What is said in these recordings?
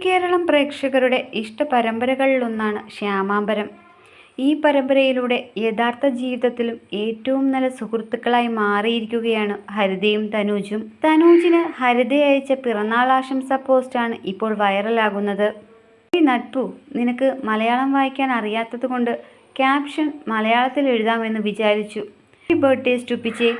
കേരളം പ്രേക്ഷകരുടെ ഇഷ്ട പരമ്പരകളിലൊന്നാണ് ശ്യാമാംബരം. ഈ പരമ്പരയിലൂടെ യഥാർത്ഥ ജീവിതത്തിലും ഏറ്റവും നല്ല സുഹൃത്തുക്കളായി മാറിയിരിക്കുകയാണ് ഹരിതയും തനൂജും. തനൂജിന് ഹരിത അയച്ച പിറന്നാൾ ആശംസ പോസ്റ്റാണ് ഇപ്പോൾ വൈറലാകുന്നത്. ഈ നട്ടു നിനക്ക് മലയാളം വായിക്കാൻ അറിയാത്തതുകൊണ്ട് ക്യാപ്ഷൻ മലയാളത്തിൽ എഴുതാമെന്ന് വിചാരിച്ചു. ബർത്ത്ഡേ സ്റ്റുപ്പിച്ചേ.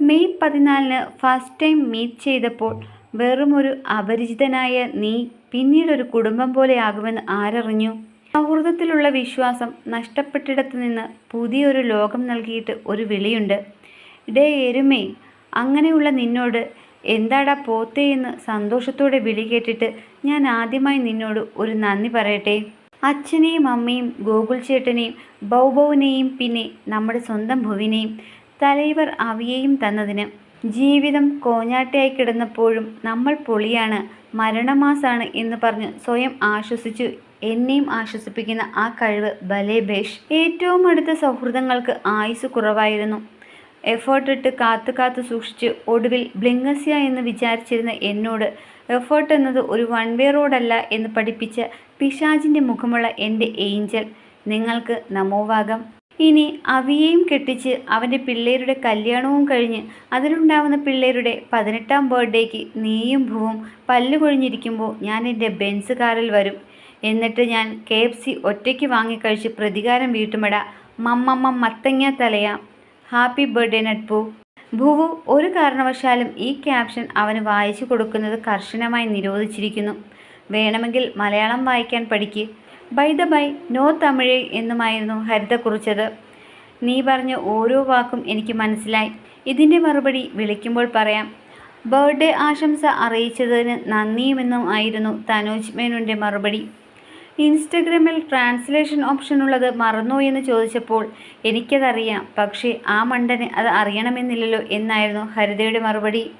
മെയ് പതിനാലിന് ഫസ്റ്റ് ടൈം മീറ്റ് ചെയ്തപ്പോൾ വെറുമൊരു അപരിചിതനായ നീ പിന്നീടൊരു കുടുംബം പോലെയാകുമെന്ന് ആരറിഞ്ഞു? സൗഹൃദത്തിലുള്ള വിശ്വാസം നഷ്ടപ്പെട്ടിടത്ത് നിന്ന് പുതിയൊരു ലോകം നൽകിയിട്ട് ഒരു വിളിയുണ്ട്. ഡേ എരുമേ അങ്ങനെയുള്ള നിന്നോട് എന്താടാ പോത്തേ എന്ന് സന്തോഷത്തോടെ വിളി കേട്ടിട്ട് ഞാൻ ആദ്യമായി നിന്നോട് ഒരു നന്ദി പറയട്ടെ. അച്ഛനെയും അമ്മയും ഗോകുൽ ചേട്ടനെയും ബൗബൗവിനെയും പിന്നെ നമ്മുടെ സ്വന്തം ഭുവിനെയും തലൈവർ അവിയെയും തന്നതിന് ജീവിതം കോഞ്ഞാട്ടയായി കിടന്നപ്പോഴും നമ്മൾ പൊളിയാണ് മരണമാസാണ് എന്ന് പറഞ്ഞ് സ്വയം ആശ്വസിച്ചു. എന്നെയും ആശ്വസിപ്പിക്കുന്ന ആ കഴിവ് ബലേ ബേഷ് ഏറ്റവും അടുത്ത സൗഹൃദങ്ങൾക്ക് ആയുസ് കുറവായിരുന്നു. എഫേർട്ടിട്ട് കാത്തു കാത്തു സൂക്ഷിച്ച് ഒടുവിൽ ബ്ലിങ്കസ്യ എന്ന് വിചാരിച്ചിരുന്ന എന്നോട് എഫേർട്ട് എന്നത് ഒരു വൺ വേ റോഡല്ല എന്ന് പഠിപ്പിച്ച പിശാജിന്റെ മുഖമുള്ള എന്റെ ഏഞ്ചൽ. നിങ്ങൾക്ക് നമോവാകം ഇനി അവിയെയും കെട്ടിച്ച് അവന്റെ പിള്ളേരുടെ കല്യാണവും കഴിഞ്ഞ് അതിലുണ്ടാവുന്ന പിള്ളേരുടെ പതിനെട്ടാം ബർത്ത്ഡേക്ക് നീയും ഭൂവും പല്ലുകൊഴിഞ്ഞിരിക്കുമ്പോൾ ഞാൻ എന്റെ ബെൻസ് കാറിൽ വരും. എന്നിട്ട് ഞാൻ കെ എഫ് സി ഒറ്റയ്ക്ക് വാങ്ങിക്കഴിച്ച് പ്രതികാരം വീട്ടുമട. മമ്മമ്മ മത്തങ്ങ തലയ. ഹാപ്പി ബർത്ത്ഡേ നട്പു ഭൂവു ഒരു കാരണവശാലും ഈ ക്യാപ്ഷൻ അവന് വായിച്ചു കൊടുക്കുന്നത് കർശനമായി നിരോധിച്ചിരിക്കുന്നു. വേണമെങ്കിൽ മലയാളം വായിക്കാൻ പഠിക്ക്. By the by no Tamil എന്നുമായിരുന്നു Haritha കുറിച്ചത്. നീ പറഞ്ഞ ഓരോ വാക്കും എനിക്ക് മനസ്സിലായി. ഇതിന്റെ മറുപടി വിളിക്കുമ്പോൾ പറയാം. ബർത്ത്ഡേ ആശംസ അറിയിച്ചതിന് നന്ദിയുമെന്നും ആയിരുന്നു തനോജ് മേനോന്റെ മറുപടി. ഇൻസ്റ്റഗ്രാമിൽ ട്രാൻസ്ലേഷൻ ഓപ്ഷൻ ഉള്ളത് മറന്നോ എന്ന് ചോദിച്ചപ്പോൾ എനിക്കതറിയാം. പക്ഷേ ആ മണ്ടന് അത് അറിയണമെന്നില്ലല്ലോ എന്നായിരുന്നു ഹരിതയുടെ മറുപടി.